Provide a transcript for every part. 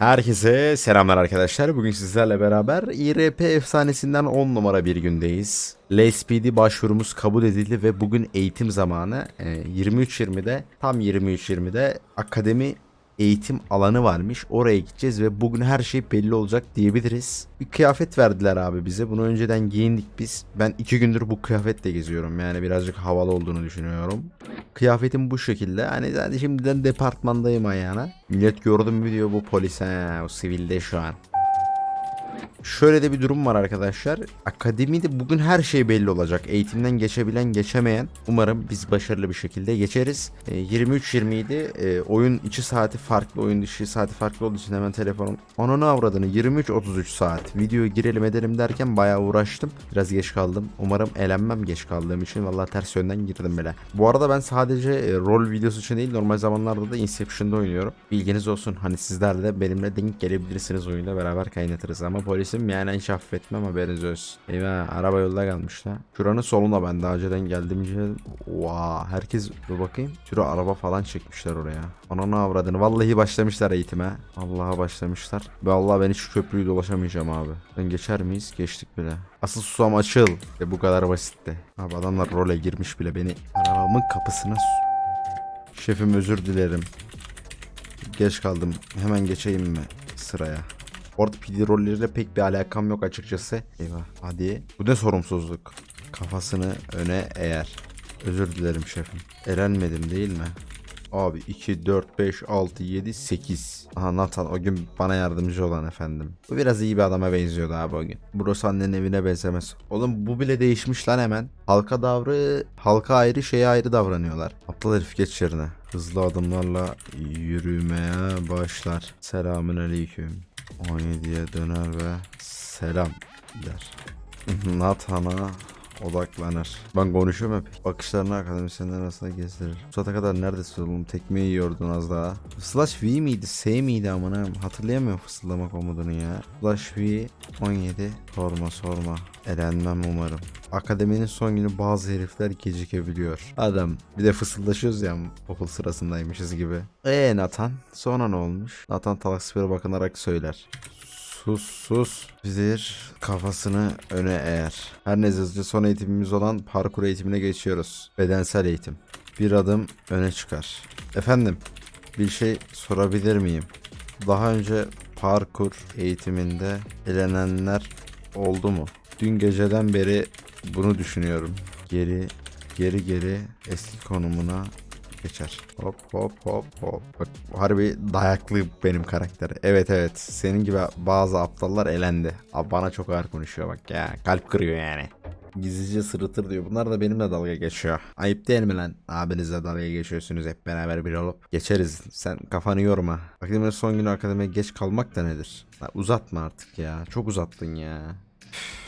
Herkese selamlar arkadaşlar. Bugün sizlerle beraber İRP efsanesinden 10 numara bir gündeyiz. LSPD başvurumuz kabul edildi ve bugün eğitim zamanı. Ee, 23.20'de tam 23.20'de akademi eğitim alanı varmış. Oraya gideceğiz ve bugün her şey belli olacak diyebiliriz. Bir kıyafet verdiler abi bize. Bunu önceden giyindik biz. Ben iki gündür bu kıyafetle geziyorum. Yani birazcık havalı olduğunu düşünüyorum. Kıyafetim bu şekilde. Hani zaten şimdiden departmandayım ayağına. Millet gördüm mü diyor bu polis ha, o sivilde şu an. Şöyle de bir durum var arkadaşlar. Akademide bugün her şey belli olacak. Eğitimden geçebilen geçemeyen. Umarım biz başarılı bir şekilde geçeriz. E, 23-27 e, oyun içi saati farklı. Oyun dışı saati farklı olduğu için hemen telefonum. Ananı avradını 23-33 saat. Videoya girelim edelim derken bayağı uğraştım. Biraz geç kaldım. Umarım elenmem geç kaldığım için. Vallahi ters yönden girdim bile. Bu arada ben sadece e, rol videosu için değil normal zamanlarda da Inception'da oynuyorum. Bilginiz olsun. Hani sizler de benimle denk gelebilirsiniz oyunda beraber kaynatırız. Ama polisim yani hiç affetmem haberiniz olsun. Eyvah araba yolda kalmış da. Şuranın solunda ben daha önceden geldim. Vaa herkes dur bakayım. Şura araba falan çekmişler oraya. Ananı avradını. Vallahi başlamışlar eğitime. Allah'a başlamışlar. Vallahi ben hiç köprüyü dolaşamayacağım abi. Ben geçer miyiz? Geçtik bile. Asıl susam açıl. E bu kadar basitti. Abi adamlar role girmiş bile beni. Arabamın kapısına Şefim özür dilerim. Geç kaldım. Hemen geçeyim mi sıraya? Orada PD rolleriyle pek bir alakam yok açıkçası. Eyvah. Hadi. Bu ne sorumsuzluk? Kafasını öne eğer. Özür dilerim şefim. Elenmedim değil mi? Abi 2, 4, 5, 6, 7, 8. Aha Nathan o gün bana yardımcı olan efendim. Bu biraz iyi bir adama benziyordu abi o gün. Burası annenin evine benzemez. Oğlum bu bile değişmiş lan hemen. Halka davrı, halka ayrı şeye ayrı davranıyorlar. Aptal herif geç yerine. Hızlı adımlarla yürümeye başlar. Selamün aleyküm. 17'ye döner ve selam der. Nathan'a odaklanır. Ben konuşuyorum hep. Bakışlarını akademisyenler arasında gezdirir. Bu saate kadar neredesin oğlum? Tekmeyi yiyordun az daha. Slash V miydi? S miydi amına? Hatırlayamıyorum fısıldama komutunu ya. Slash V 17. Sorma sorma. Elenmem umarım. Akademinin son günü bazı herifler gecikebiliyor. Adam bir de fısıldaşıyoruz ya okul sırasındaymışız gibi. Eee Nathan sonra ne olmuş? Nathan Talaksifere bakınarak söyler. Sus sus. Kafasını öne eğer. Her ne hızlıca son eğitimimiz olan parkur eğitimine geçiyoruz. Bedensel eğitim. Bir adım öne çıkar. Efendim bir şey sorabilir miyim? Daha önce parkur eğitiminde elenenler oldu mu? Dün geceden beri bunu düşünüyorum. Geri geri geri eski konumuna geçer. Hop hop hop hop. Bak harbi dayaklı benim karakteri. Evet evet. Senin gibi bazı aptallar elendi. Abi bana çok ağır konuşuyor bak ya. Kalp kırıyor yani. Gizlice sırıtır diyor. Bunlar da benimle dalga geçiyor. Ayıp değil mi lan? Abinizle dalga geçiyorsunuz hep beraber bir olup. Geçeriz. Sen kafanı yorma. Akademinin son günü akademiye geç kalmak da nedir? Lan uzatma artık ya. Çok uzattın ya.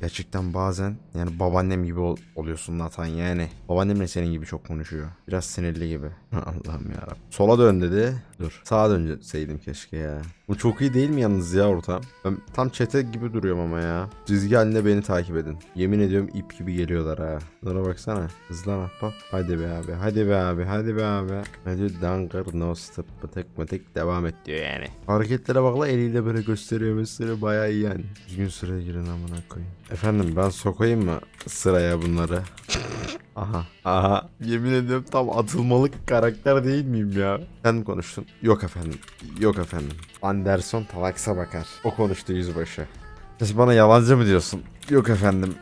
Gerçekten bazen yani babaannem gibi ol- oluyorsun Nathan yani. Babaannem de senin gibi çok konuşuyor. Biraz sinirli gibi. Allah'ım ya. Sola dön dedi. Dur. Sağa dönseydim keşke ya. Bu çok iyi değil mi yalnız ya ortam? Ben tam çete gibi duruyorum ama ya. Çizgi halinde beni takip edin. Yemin ediyorum ip gibi geliyorlar ha. Bunlara baksana. Hızlan ahbap. Hadi be abi. Hadi be abi. Hadi be abi. Hadi danger no stop. Tek matik devam et diyor yani. Hareketlere bakla eliyle böyle gösteriyor mesela bayağı iyi yani. Düzgün sıraya girin amına koyayım. Efendim ben sokayım mı sıraya bunları? Aha. Aha. Yemin ediyorum tam atılmalık karakter değil miyim ya? Sen konuştun? Yok efendim. Yok efendim. Anderson Talaks'a bakar. O konuştu yüzbaşı. Siz bana yalancı mı diyorsun? Yok efendim.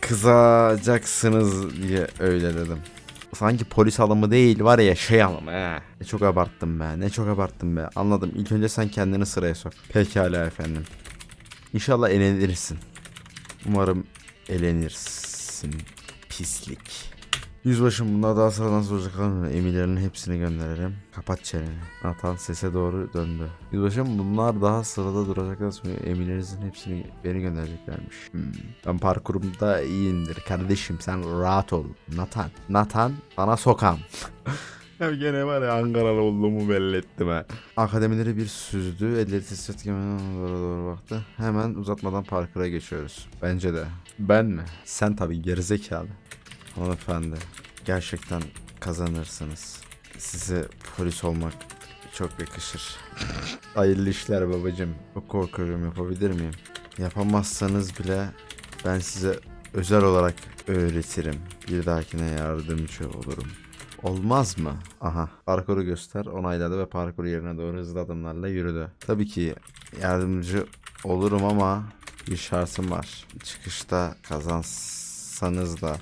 Kızacaksınız diye öyle dedim. Sanki polis alımı değil var ya şey alımı he. Ne çok abarttım be ne çok abarttım be. Anladım İlk önce sen kendini sıraya sok. Pekala efendim. İnşallah elenirsin. Umarım elenirsin. Pislik. Yüzbaşım bunlar daha sıradan soracaklar mı? Emirlerin hepsini gönderirim. Kapat çeneni. Nathan sese doğru döndü. Yüzbaşım bunlar daha sırada duracaklar sonra emirlerinizin hepsini beni göndereceklermiş. Hmm. Ben parkurumda iyiyimdir kardeşim sen rahat ol. Nathan. Nathan bana sokam. Ya gene var ya Ankaralı olduğumu belli ettim ha. Akademileri bir süzdü. Elleri titret doğru doğru baktı. Hemen uzatmadan parkura geçiyoruz. Bence de. Ben mi? Sen tabii gerizekalı. Hanımefendi. Gerçekten kazanırsınız. Size polis olmak çok yakışır. Hayırlı işler babacım. Çok korkuyorum yapabilir miyim? Yapamazsanız bile ben size özel olarak öğretirim. Bir dahakine yardımcı olurum. Olmaz mı? Aha. Parkuru göster. Onayladı ve parkur yerine doğru hızlı adımlarla yürüdü. Tabii ki yardımcı olurum ama bir şartım var. Çıkışta kazansanız da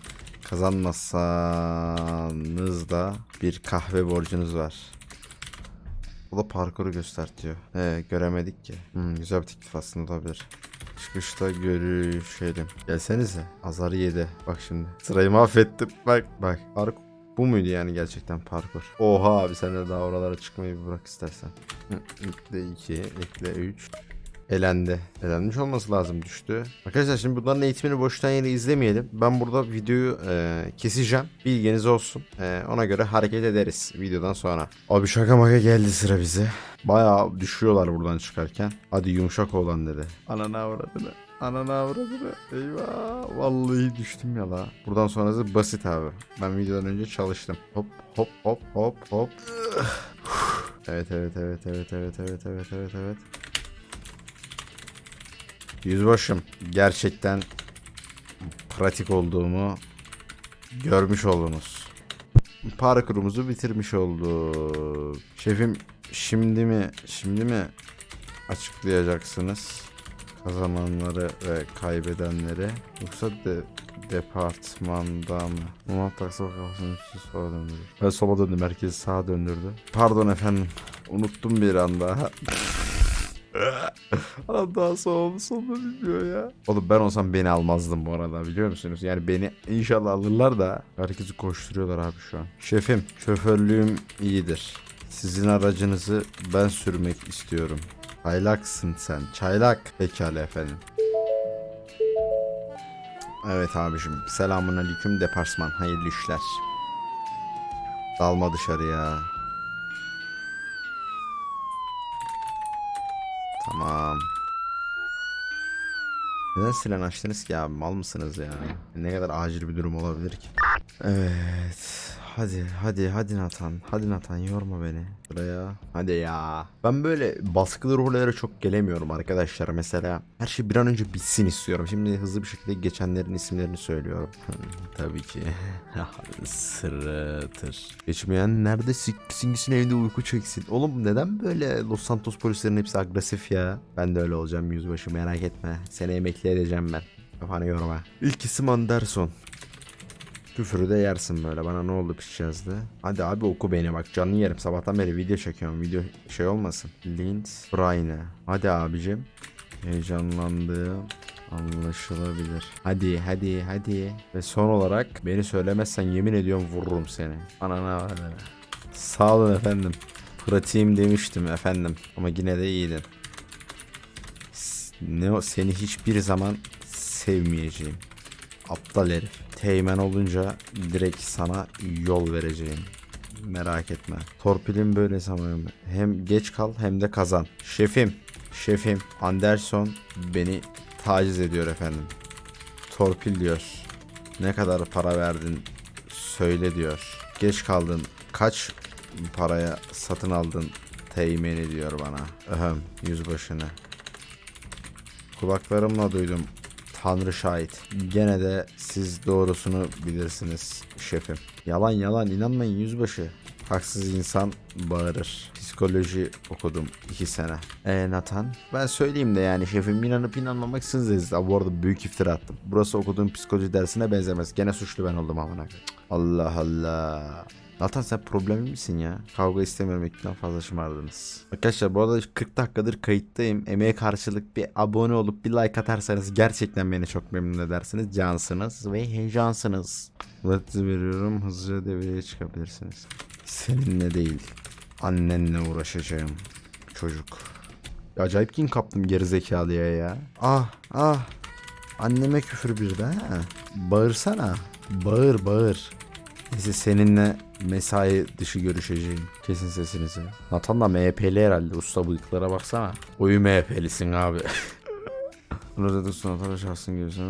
kazanmasanız da bir kahve borcunuz var. O da parkuru göster diyor. He göremedik ki. Hmm, güzel bir teklif aslında olabilir. Çıkışta görüşelim. Gelsenize. Azarı yedi. Bak şimdi. Sırayı mahvettim. Bak bak. Parkur. Bu muydu yani gerçekten parkur? Oha abi sen de daha oralara çıkmayı bırak istersen. Ekle 2, ekle 3. Elendi. Elenmiş olması lazım düştü. Arkadaşlar şimdi bunların eğitimini boştan yere izlemeyelim. Ben burada videoyu e, keseceğim. Bilginiz olsun. E, ona göre hareket ederiz videodan sonra. Abi şaka maka geldi sıra bize. Bayağı düşüyorlar buradan çıkarken. Hadi yumuşak olan dedi. Anana avradını. Anana avradını. Eyvah. Vallahi düştüm ya la. Buradan sonrası basit abi. Ben videodan önce çalıştım. Hop hop hop hop hop. Evet evet evet evet evet evet evet evet evet. Yüzbaşım gerçekten pratik olduğumu görmüş oldunuz. Parkurumuzu bitirmiş olduk. Şefim şimdi mi şimdi mi açıklayacaksınız kazananları ve kaybedenleri yoksa de departmanda mı? Murat taksa kafasını üstü sola döndürür. Ben sola döndüm herkes sağa döndürdü. Pardon efendim unuttum bir anda. Adam daha sonunu sonunu bilmiyor ya. Oğlum ben olsam beni almazdım bu arada biliyor musunuz? Yani beni inşallah alırlar da herkesi koşturuyorlar abi şu an. Şefim şoförlüğüm iyidir. Sizin aracınızı ben sürmek istiyorum. Çaylaksın sen. Çaylak. Pekala efendim. Evet abicim. Selamun aleyküm deparsman. Hayırlı işler. Dalma dışarıya. Tamam. Neden siren açtınız ki abi? Mal mısınız ya? Ne kadar acil bir durum olabilir ki? Evet. Hadi hadi hadi Nathan. Hadi Nathan yorma beni. Buraya. Hadi ya. Ben böyle baskılı rollere çok gelemiyorum arkadaşlar. Mesela her şey bir an önce bitsin istiyorum. Şimdi hızlı bir şekilde geçenlerin isimlerini söylüyorum. Tabii ki. Sırıtır. Geçmeyen nerede siksin gitsin evde uyku çeksin. Oğlum neden böyle Los Santos polislerin hepsi agresif ya? Ben de öyle olacağım yüzbaşı merak etme. Seni emekli edeceğim ben. Kafanı yorma. İlk isim Anderson. Küfürü de yersin böyle. Bana ne oldu piç yazdı. Hadi abi oku beni bak canını yerim. Sabahtan beri video çekiyorum. Video şey olmasın. Linz Brine. Hadi abicim. Heyecanlandığım anlaşılabilir. Hadi hadi hadi. Ve son olarak beni söylemezsen yemin ediyorum vururum seni. Anana avradını. Sağ olun efendim. Pratiğim demiştim efendim. Ama yine de iyiydin. Ne o seni hiçbir zaman sevmeyeceğim. Aptal herif. Teğmen olunca direkt sana yol vereceğim. Merak etme. Torpilim böyle sanırım. Hem geç kal hem de kazan. Şefim, şefim Anderson beni taciz ediyor efendim. Torpil diyor. Ne kadar para verdin söyle diyor. Geç kaldın. Kaç paraya satın aldın teğmen ediyor bana. Öhem yüzbaşını. Kulaklarımla duydum. Tanrı şahit. Gene de siz doğrusunu bilirsiniz şefim. Yalan yalan inanmayın yüzbaşı. Haksız insan bağırır. Psikoloji okudum 2 sene. Eee Nathan? Ben söyleyeyim de yani şefim inanıp inanmamak sizsiniz. Aa, Bu arada büyük iftira attım. Burası okuduğum psikoloji dersine benzemez. Gene suçlu ben oldum amına. Allah Allah. Nathan sen problemli misin ya? Kavga istemiyorum ekipten fazla şımardınız. Arkadaşlar bu arada 40 dakikadır kayıttayım. Emeğe karşılık bir abone olup bir like atarsanız gerçekten beni çok memnun edersiniz. Cansınız ve heyecansınız. Murat'ı veriyorum hızlıca devreye çıkabilirsiniz. Seninle değil annenle uğraşacağım çocuk. Acayip kin kaptım gerizekalıya ya. Ah ah. Anneme küfür bir de ha. Bağırsana. Bağır bağır. Neyse seninle mesai dışı görüşeceğim. Kesin sesinizi. Nathan da MHP'li herhalde. Usta bıyıklara baksana. Oyu MHP'lisin abi. Rozeti sunatara şahsın görürsün.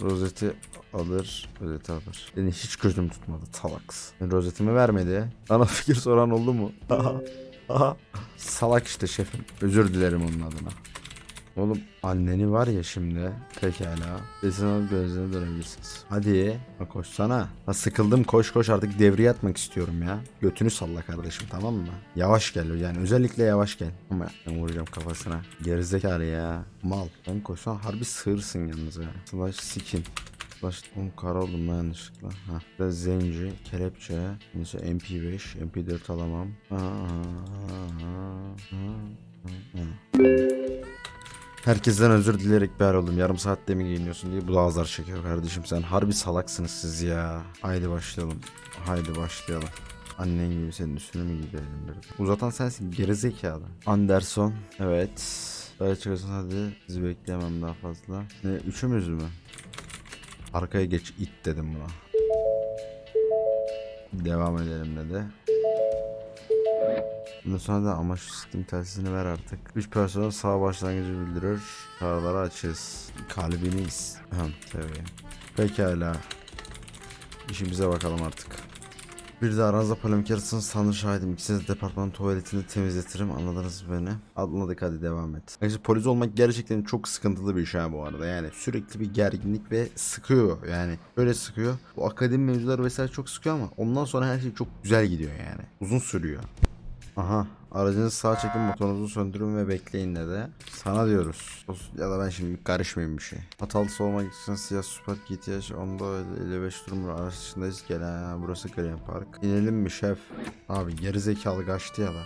Rozeti alır, rozeti alır. Beni hiç gözüm tutmadı talaks. Rozetimi vermedi. Bana fikir soran oldu mu? Aha. Salak işte şefim. Özür dilerim onun adına. Oğlum anneni var ya şimdi. Pekala. Desin alıp gözlerine dönebilirsiniz. Hadi. Ha koşsana. Ha sıkıldım koş koş artık devreye atmak istiyorum ya. Götünü salla kardeşim tamam mı? Yavaş gel yani özellikle yavaş gel. Ama ben vuracağım kafasına. Gerizekalı ya. Mal. Ben koşsan harbi sığırsın yalnız ya. Slash skin. Oğlum kara oldum ben yanlışlıkla. Ha. Biraz zenci, kelepçe, neyse MP5, MP4 alamam. Aa, aa, aa, aa, aa. Herkesten özür dileyerek bir oldum. Yarım saatte mi giyiniyorsun diye bu da azar çekiyor kardeşim sen. Harbi salaksınız siz ya. Haydi başlayalım. Haydi başlayalım. Annen gibi senin üstüne mi gidelim de? Uzatan sensin gerizekalı. Anderson. Evet. Böyle çıkıyorsun hadi. Sizi bekleyemem daha fazla. Ne üçümüz mü? Arkaya geç it dedim buna. Devam edelim dedi. Bundan sonra da ama şu sistem telsizini ver artık. 3 personel sağ başlangıcı bildirir. Çağrıları açız. Kalbiniz. Hem tabii. Pekala. İşimize bakalım artık. Bir de aranızda polemik yarısını sanır şahidim. İkisiniz de departman tuvaletini temizletirim. Anladınız beni. Anladık hadi devam et. Arkadaşlar polis olmak gerçekten çok sıkıntılı bir iş ha bu arada. Yani sürekli bir gerginlik ve sıkıyor yani. Böyle sıkıyor. Bu akademi mevzuları vesaire çok sıkıyor ama ondan sonra her şey çok güzel gidiyor yani. Uzun sürüyor. Aha. Aracınızı sağa çekin motorunuzu söndürün ve bekleyin dedi. Sana diyoruz. Ya da ben şimdi karışmayayım bir şey. Hatalısı olmak için siyah süper GTH onda öyle 55 durum var. Araç içindeyiz gel. Burası Green Park. İnelim mi şef? Abi gerizekalı kaçtı ya da.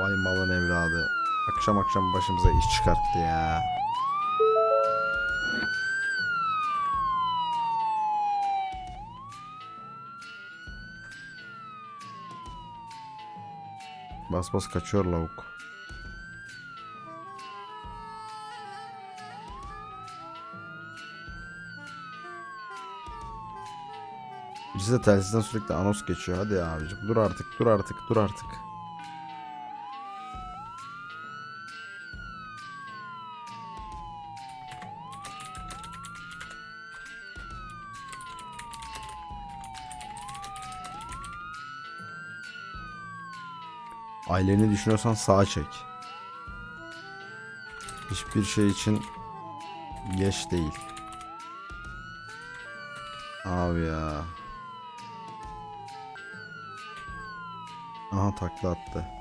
Vay malın evladı. Akşam akşam başımıza iş çıkarttı ya. Bas bas kaçıyor lavuk. De telsizden sürekli anons geçiyor. Hadi abicim dur artık dur artık dur artık. Aileni düşünüyorsan sağa çek. Hiçbir şey için geç değil. Abi ya. Aha takla attı.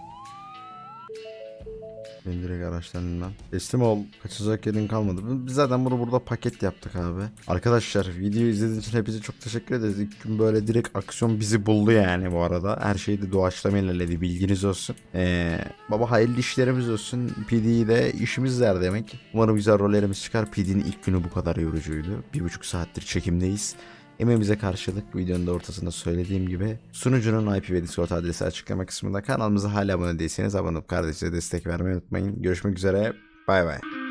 Ben direkt araçlarından. Teslim ol. Kaçacak yerin kalmadı. Biz zaten bunu burada paket yaptık abi. Arkadaşlar videoyu izlediğiniz için hepinize çok teşekkür ederiz. İlk gün böyle direkt aksiyon bizi buldu yani bu arada. Her şeyi de doğaçlamayla ilerledi. Bilginiz olsun. Ee, baba hayırlı işlerimiz olsun. PD'yi de işimiz der demek. Umarım güzel rollerimiz çıkar. PD'nin ilk günü bu kadar yorucuydu. Bir buçuk saattir çekimdeyiz. Emeğimize karşılık videonun da ortasında söylediğim gibi sunucunun IP ve Discord adresi açıklama kısmında kanalımıza hala abone değilseniz abone olup kardeşlere destek vermeyi unutmayın. Görüşmek üzere. Bay bay.